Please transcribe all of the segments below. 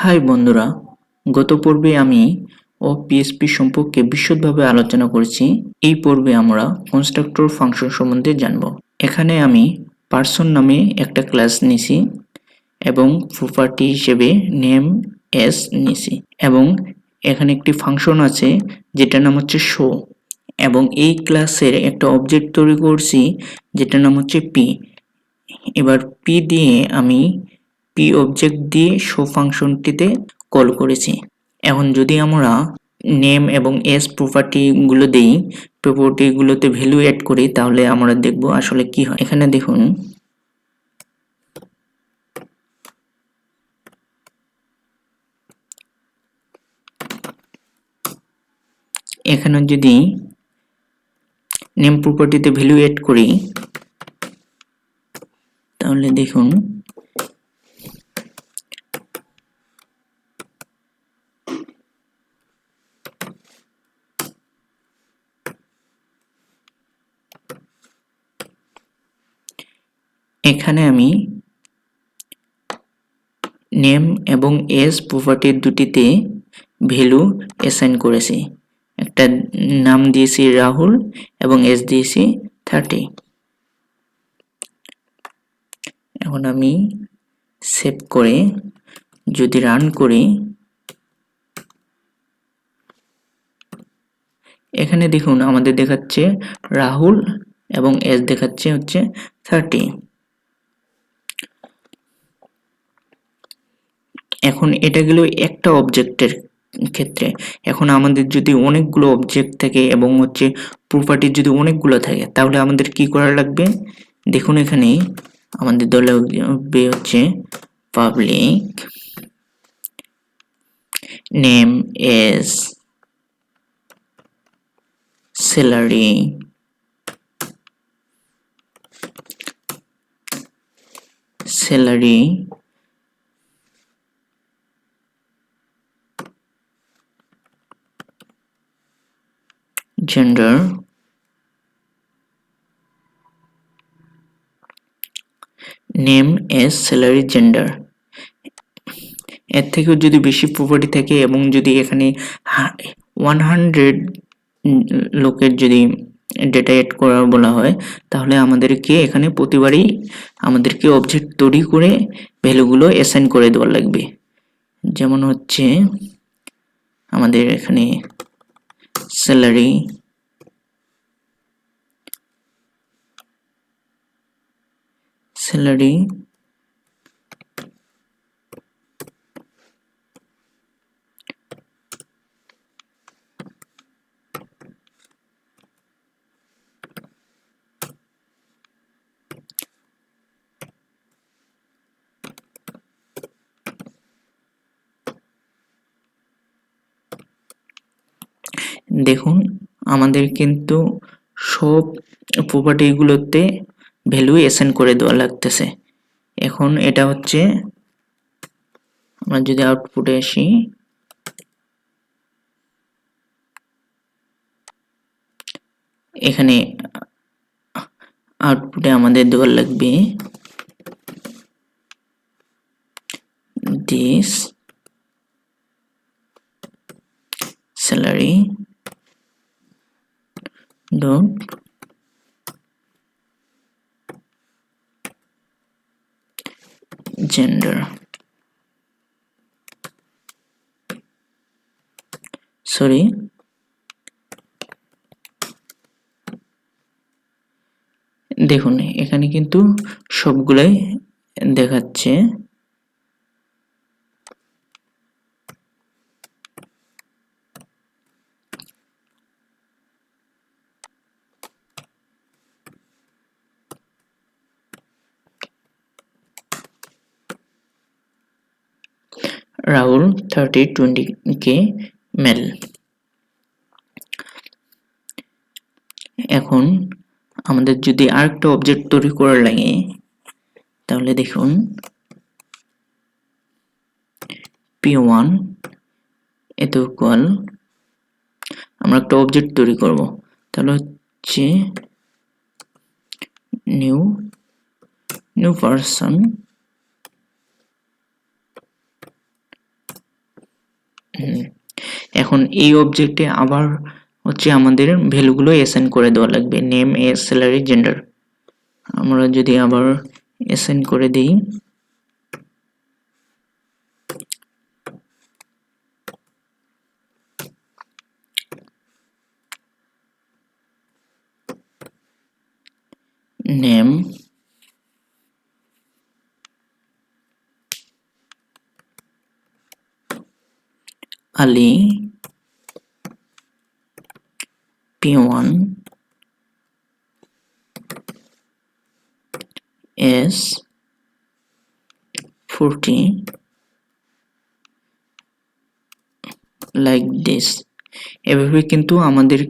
High বন্ধুরা, গত পর্বে আমি ও পিএসপি সম্পর্কে বিশদভাবে আলোচনা করেছি। এই পর্বে আমরা কনস্ট্রাক্টর ফাংশন সম্বন্ধে জানব। এখানে আমি পার্সন নামে একটা ক্লাস নিছি এবং প্রপার্টি হিসেবে নেম এস নিছি এবং এখানে একটি ফাংশন আছে যেটার নাম হচ্ছে শো এবং এই ক্লাসের একটা অবজেক্ট তৈরি করছি যেটার নাম হচ্ছে পি এবার পি দিয়ে আমি পি অবজেক্ট দিয়ে শো ফাংশনটিতে কল করেছি। এখন যদি আমরা নেম এবং এস প্রপার্টিগুলো দেই প্রপার্টিগুলোতে ভ্যালু অ্যাড করি, তাহলে আমরা দেখব আসলে কি হয়। এখানে দেখুন, এখানে যদি নেম প্রপার্টিতে ভ্যালু অ্যাড করি, তাহলে দেখুন এখানে আমি নেম এবং এস প্রপার্টির দুটিতে ভ্যালু অ্যাসাইন করেছি। একটা নাম দিয়েছি রাহুল এবং এস দিয়েছি থার্টি এখন আমি সেভ করে যদি রান করি, এখানে দেখুন আমাদের দেখাচ্ছে রাহুল এবং এস দেখাচ্ছে হচ্ছে থার্টি এখন এটা গেল একটা অবজেক্টের ক্ষেত্রে। এখন আমাদের যদি অনেকগুলো অবজেক্ট থাকে এবং হচ্ছে প্রপার্টির যদি অনেকগুলো থাকে, তাহলে আমাদের কি করা লাগবে? দেখুন এখানে আমাদের দলে হচ্ছে public name S salary salary gender. Name S salary gender এর থেকেও যদি বেশি প্রপার্টি থাকে এবং যদি এখানে ওয়ান হান্ড্রেড লোকের যদি ডেটা এড করা বলা হয়, তাহলে আমাদেরকে এখানে প্রতিবারই আমাদেরকে অবজেক্ট তৈরি করে ভ্যালুগুলো অ্যাসাইন করে দেওয়া লাগবে। যেমন হচ্ছে আমাদের এখানে স্যালারি স্যালারি দেখুন আমাদের কিন্তু সব প্রপার্টিগুলোতে ভ্যালু অ্যাসাইন করে দেওয়া লাগতেছে। এখন এটা হচ্ছে, আমরা যদি আউটপুটে আসি, এখানে আউটপুটে আমাদের দেওয়া লাগবে this salary dot gender. Sorry দেখুন এখানে কিন্তু সবগুলাই দেখাচ্ছে। Rahul thirty twenty K male এখন আমাদের যদি আরেকটা অবজেক্ট তৈরি করার লাগে, তাহলে দেখুন পি ওয়ান এত ইকুয়াল আমরা একটা অবজেক্ট তৈরি করব। তাহলে হচ্ছে নিউ নিউ পারসন এখন এই অবজেক্টে আবার হচ্ছে আমাদের ভ্যালুগুলো অ্যাসাইন করে দেওয়া লাগবে নেম এজ স্যালারি জেন্ডার আমরা যদি আবার অ্যাসাইন করে দিই name Ali P1 is 40 like this. এভাবে কিন্তু আমাদের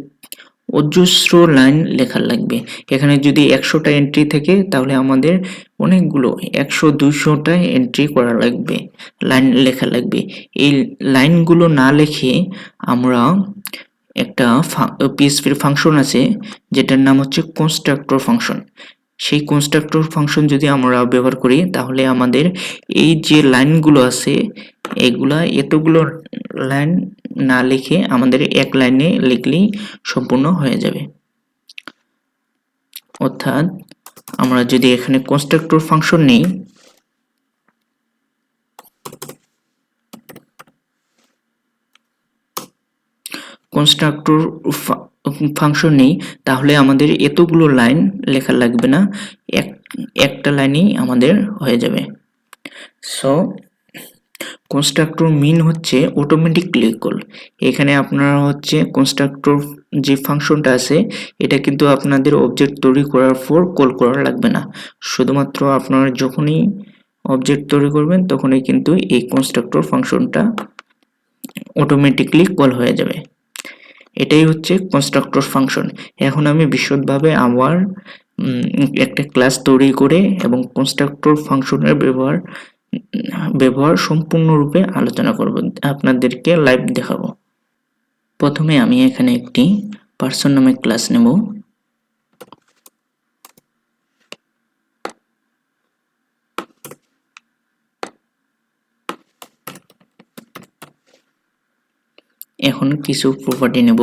অজস্র লাইন লেখা লাগবে। এখানে যদি একশোটা এন্ট্রি থাকে, তাহলে আমাদের অনেকগুলো একশো দুশোটা এন্ট্রি করা লাগবে, লাইন লেখা লাগবে। এই লাইনগুলো না লেখে আমরা একটা পিএসপির ফাংশন আছে, যেটার নাম হচ্ছে কনস্ট্রাক্টর ফাংশন সেই কনস্ট্রাক্টর ফাংশন যদি আমরা ব্যবহার করি, তাহলে আমাদের এই যে লাইনগুলো আছে, এগুলা এতগুলো লাইন না লিখে আমাদের এক লাইনে লিখলেই সম্পূর্ণ হয়ে যাবে। অর্থাৎ আমরা যদি এখানে কনস্ট্রাক্টর ফাংশন নেই কনস্ট্রাক্টর ফাংশন নেই, তাহলে আমাদের এতগুলো লাইন লেখা লাগবে না, এক, একটা লাইনই আমাদের হয়ে যাবে। সো কনস্ট্রাক্টর মিন হচ্ছে অটোমেটিকলি কল এখানে আপনারা হচ্ছে কনস্ট্রাক্টর যে ফাংশনটা আছে, এটা কিন্তু আপনাদের অবজেক্ট তৈরি করার পর কল করা লাগবে না। শুধুমাত্র আপনারা যখনই অবজেক্ট তৈরি করবেন, তখনই কিন্তু এই কনস্ট্রাক্টর ফাংশনটা অটোমেটিকলি কল হয়ে যাবে। এটাই হচ্ছে কনস্ট্রাক্টর ফাংশন এখন আমি বিশদভাবে আমার একটা ক্লাস তৈরি করে এবং কনস্ট্রাক্টর ফাংশনের ব্যবহার ব্যবহার সম্পূর্ণরূপে আলোচনা করব। আপনাদেরকে লাইভ দেখাবো। প্রথমে আমি এখানে একটি পার্সন নামে ক্লাস নেব। এখন কিছু প্রপার্টি নেব।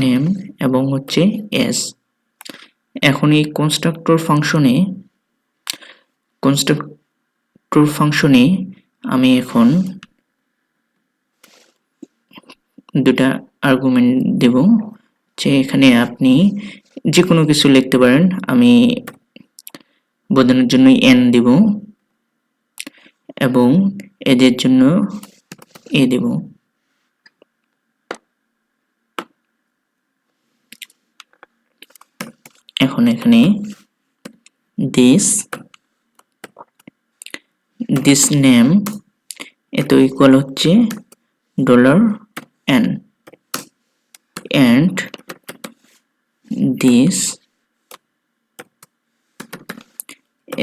নেম এবং হচ্ছে এস এখন এই কনস্ট্রাক্টর ফাংশনে কনস্ট্রাক্টর ফাংশনে আমি এখন দুটা আর্গুমেন্ট দেব যে এখানে আপনি যে কোনো কিছু লিখতে পারেন, আমি বোঝানোর জন্য এন দিব এবং এদের জন্য এ দেব। এখন এখানে দিস দিস নেম এত ইকুয়াল হচ্ছে dollar N and this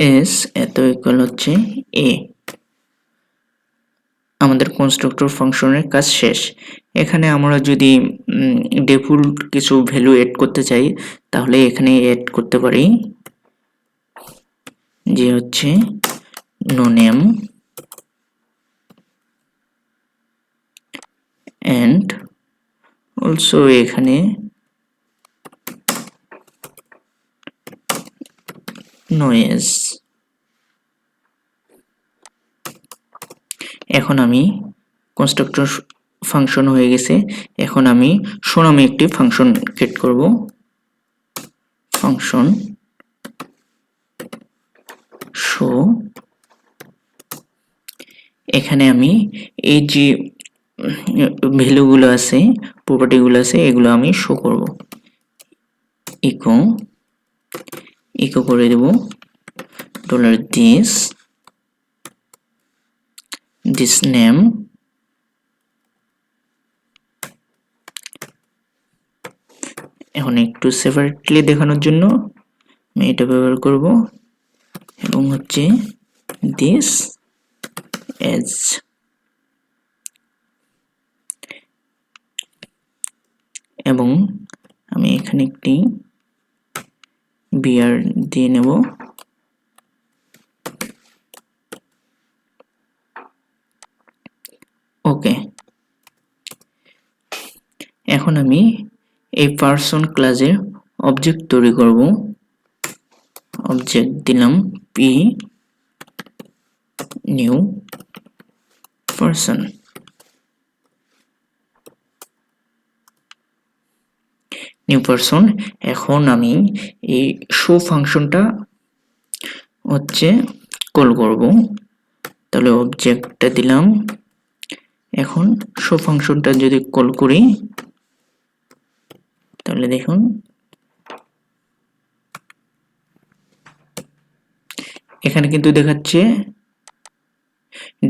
S এত ইকুয়াল হচ্ছে এ আমাদের কনস্ট্রাক্টর ফাংশনের কাজ শেষ। এখানে আমরা যদি ডিফল্ট কিছু ভ্যালু এড করতে চাই, তাহলে এখানে এড করতে পারি, যে হচ্ছে নো নেম অ্যান্ড অলসো এখানে নয়েজ এখন আমি কনস্ট্রাক্টর ফাংশন হয়ে গেছে। এখন আমি সোনামে একটি ফাংশন ক্রিয়েট করব। ফাংশন শো এখানে আমি এই যে ভ্যালুগুলো আছে প্রপার্টিগুলো আছে, এগুলো আমি শো করব। ইকো ইকো করে দেব। ডলার দিস দিস নেম এখন একটু সেপারেটলি দেখানোর জন্য আমি এটা ব্যবহার করব। এবং হচ্ছে দিস এজ এবং আমি এখানে একটি বিয়ার দিয়ে নেব। ওকে এখন আমি এই পার্সন ক্লাসের অবজেক্ট তৈরি করব। অবজেক্ট দিলাম P new person new person এখন আমি এই শো ফাংশনটা হচ্ছে কল করব। তাহলে অবজেক্টটা দিলাম। এখন শো ফাংশনটা যদি কল করি তাহলে দেখুন। এখানে কিন্তু দেখাচ্ছে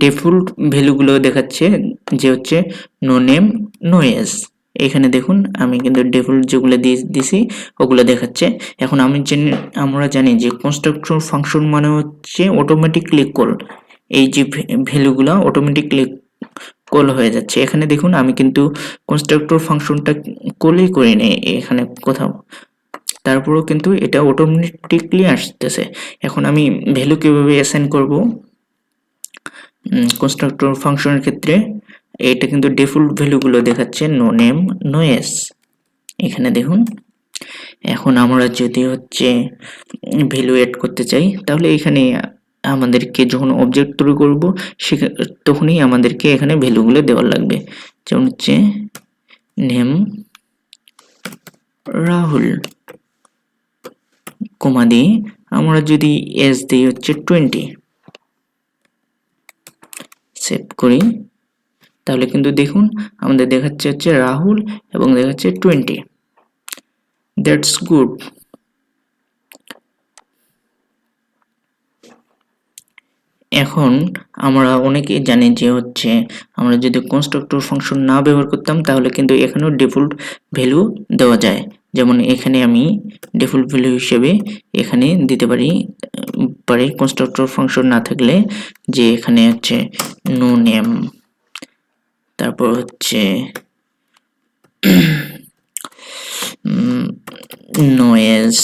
ডিফল্ট ভ্যালুগুলো দেখাচ্ছে যে হচ্ছে নো নেম নো এস এখানে দেখুন, আমি কিন্তু ডিফল্ট যেগুলো দিয়ে দিছি, ওগুলো দেখাচ্ছে। এখন আমি জেনে, আমরা জানি যে কনস্ট্রাকশন ফাংশন মানে হচ্ছে অটোমেটিক ক্লিক কল এই যে ভ্যালুগুলো অটোমেটিকলি কল হয়ে যাচ্ছে। এখানে দেখুন, আমি কিন্তু কনস্ট্রাক্টর ফাংশনটা কলই করি নেই এখানে কোথাও। তারপরেও কিন্তু এটা অটোমেটিকলি আসতেছে। এখন আমি ভ্যালু কীভাবে অ্যাসাইন করব? কনস্ট্রাক্টর ফাংশনের ক্ষেত্রে এটা কিন্তু ডিফল্ট ভ্যালুগুলো দেখাচ্ছে নো নেম নো এস এখানে দেখুন, এখন আমরা যদি হচ্ছে ভ্যালু এড করতে চাই, তাহলে এখানে আমাদেরকে যখন অবজেক্ট তৈরি করব সে তখনই আমাদেরকে এখানে ভ্যালুগুলো দেওয়ার লাগবে। যেমন হচ্ছে নেম রাহুল কমা দিয়ে আমরা যদি এস দিই হচ্ছে টোয়েন্টি সেভ করি। তাহলে কিন্তু দেখুন, আমাদের দেখাচ্ছে হচ্ছে রাহুল এবং দেখাচ্ছে টোয়েন্টি দ্যাটস গুড এখন আমরা অনেকেই জানি যে হচ্ছে আমরা যদি কনস্ট্রাক্টর ফাংশন না ব্যবহার করতাম, তাহলে কিন্তু এখানেও ডিফল্ট ভ্যালু দেওয়া যায়। যেমন এখানে আমি ডিফল্ট ভ্যালু হিসেবে এখানে দিতে পারি পারি কনস্ট্রাক্টর ফাংশন না থাকলে যে এখানে হচ্ছে নো নেম তারপর হচ্ছে নয়েজ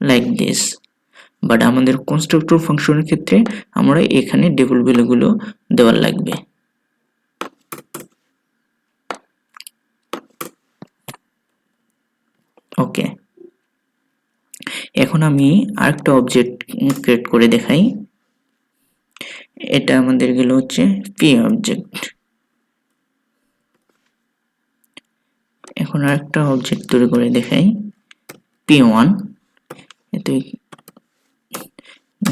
লাইক দিস বাট আমাদের কনস্ট্রাক্টর ফাংশনের ক্ষেত্রে আমরা এখানে ডেবল ভ্যালুগুলো দেওয়ার লাগবে। ওকে এখন আমি আরেকটা অবজেক্ট ক্রিয়েট করে দেখাই। এটা আমাদের গেল হচ্ছে পি অবজেক্ট এখন আরেকটা অবজেক্ট তৈরি করে দেখাই। পি ওয়ান এতে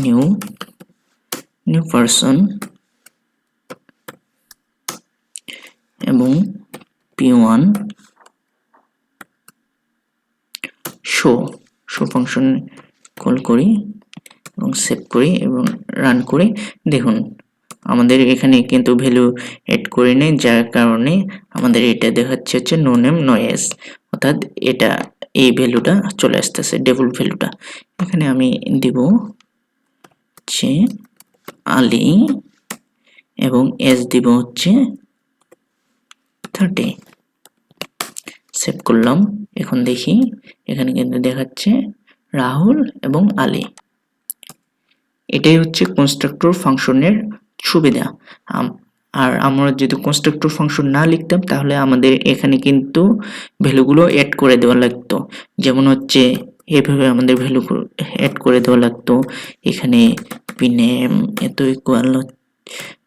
new new person, এবং p1 show show function call করি এবং সেভ করি এবং রান করি। দেখুন, আমাদের এখানে কিন্তু ভ্যালু এড করে নেই, যার কারণে আমাদের এটা দেখাচ্ছে হচ্ছে নো নেম নো এস অর্থাৎ এটা এই ভ্যালুটা চলে আসতেছে ডেভেলপ ভ্যালুটা এখানে আমি দিব হচ্ছে আলি এবং এস দিব হচ্ছে থার্টি সেভ করলাম। এখন দেখি, এখানে কিন্তু দেখাচ্ছে রাহুল এবং আলী। এটাই হচ্ছে কনস্ট্রাক্টর ফাংশনের সুবিধা। আর আমরা যদি কনস্ট্রাক্টর ফাংশন না লিখতাম, তাহলে আমাদের এখানে কিন্তু ভ্যালুগুলো অ্যাড করে দেওয়া লাগতো। যেমন হচ্ছে এভাবে আমাদের ভ্যালু অ্যাড করে দেওয়া লাগতো। এখানে পিনেম এত ইকুয়াল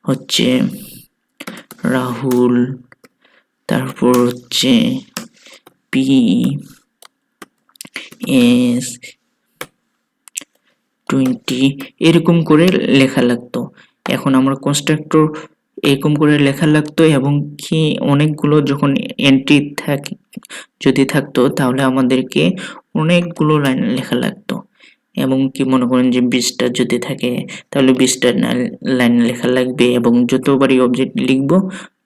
হচ্ছে রাহুল, তারপর হচ্ছে পি এস টোয়েন্টি এরকম করে লেখা লাগতো। এখন আমরা কনস্ট্রাক্টর এরকম করে লেখা লাগতো এবং কি অনেকগুলো যখন এন্ট্রি থাক, যদি থাকতো তাহলে আমাদেরকে অনেকগুলো লাইন লেখা লাগতো। এবং কি মনে করেন যে বিশটা যদি থাকে, তাহলে বিশটা লাইন লেখা লাগবে এবং যতবারই অবজেক্ট লিখব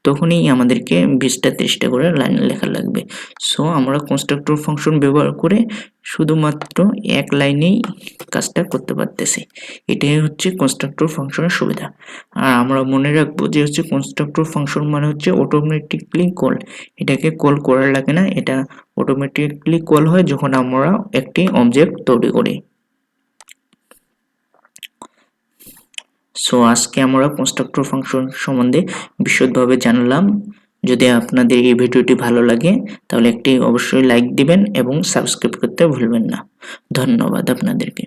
তখনই আমাদেরকে বিশটা তিরিশটা করে লাইন লেখা লাগবে। সো আমরা কনস্ট্রাক্টর ফাংশন ব্যবহার করে শুধুমাত্র এক লাইনেই কাজটা করতে পারতেছি। এটাই হচ্ছে কনস্ট্রাক্টর ফাংশনের সুবিধা। আর আমরা মনে রাখব যে হচ্ছে কনস্ট্রাক্টর ফাংশন মানে হচ্ছে অটোমেটিকলি কল এটাকে কল করার লাগে না, এটা অটোমেটিকলি কল হয় যখন আমরা একটি অবজেক্ট তৈরি করি। সো আজকে আমরা কনস্ট্রাক্টর ফাংশন সম্বন্ধে বিশদভাবে জানলাম। যদি আপনাদের এই ভিডিওটি ভালো লাগে, তাহলে একটি অবশ্যই লাইক দিবেন এবং সাবস্ক্রাইব করতে ভুলবেন না। ধন্যবাদ আপনাদেরকে।